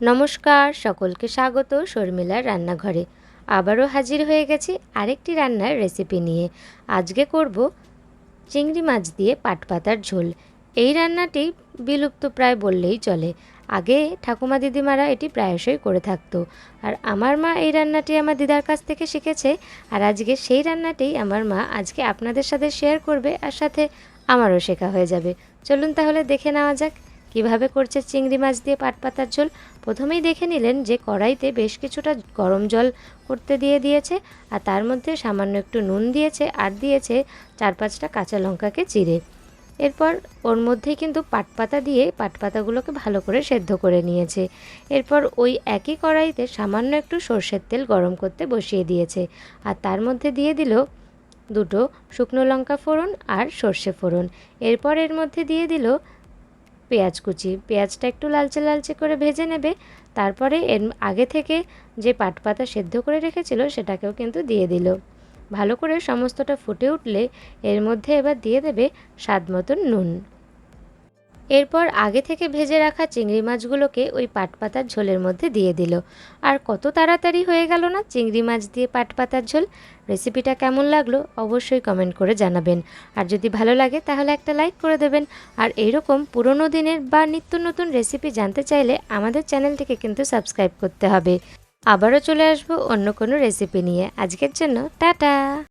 নমস্কার, সকলকে স্বাগত শর্মিলার রান্নাঘরে। আবারও হাজির হয়ে গেছি আরেকটি রান্নার রেসিপি নিয়ে। আজকে করব চিংড়ি মাছ দিয়ে পাটপাতার ঝোল। এই রান্নাটি বিলুপ্ত প্রায় বললেই চলে। আগে ঠাকুমা দিদিমারা এটি প্রায়শই করে থাকতো। আর আমার মা এই রান্নাটি আমার দিদার কাছ থেকে শিখেছে। আর আজকে সেই রান্নাটি আমার মা আজকে আপনাদের সাথে শেয়ার করবে আর সাথে আমারও শেখা হয়ে যাবে। চলুন তাহলে দেখে নেওয়া যাক। কীভাবে করছে চিংড়ি মাছ দিয়ে পাট পাতার ঝোল? প্রথমেই দেখে নিলেন যে কড়াইতে বেশ কিছুটা গরম জল করতে দিয়ে দিয়েছে আর তার মধ্যে সামান্য একটু নুন দিয়েছে আর দিয়েছে চার পাঁচটা কাঁচা লঙ্কাকে চিড়ে। এরপর ওর মধ্যেই কিন্তু পাট পাতা দিয়ে পাট পাতাগুলোকে ভালো করে সেদ্ধ করে নিয়েছে। এরপর ওই একই কড়াইতে সামান্য একটু সর্ষের তেল গরম করতে বসিয়ে দিয়েছে আর তার মধ্যে দিয়ে দিল দুটো শুকনো লঙ্কা ফোড়ন আর সর্ষে ফোড়ন। এরপর এর মধ্যে দিয়ে দিল পেঁয়াজ কুচি। পেঁয়াজটা একটু লালচে লালচে করে ভেজে নেবে। তারপরে এর আগে থেকে যে পাট পাতা সেদ্ধ করে রেখেছিল সেটাকেও কিন্তু দিয়ে দিল। ভালো করে সমস্তটা ফুটে উঠলে এর মধ্যে এবার দিয়ে দেবে স্বাদ মতন নুন। এরপর আগে থেকে ভেজে রাখা চিংড়ি মাছগুলোকে ওই পাট পাতার ঝোলের মধ্যে দিয়ে দিল। আর কত তাড়াতাড়ি হয়ে গেল না চিংড়ি মাছ দিয়ে পাটপাতার ঝোল? রেসিপিটা কেমন লাগল অবশ্যই কমেন্ট করে জানাবেন। আর যদি ভালো লাগে তাহলে একটা লাইক করে দেবেন। আর এইরকম পুরনো দিনের বা নিত্য নতুন রেসিপি জানতে চাইলে আমাদের চ্যানেলটিকে কিন্তু সাবস্ক্রাইব করতে হবে। আবারও চলে আসব অন্য কোনো রেসিপি নিয়ে। আজকের জন্য টাটা!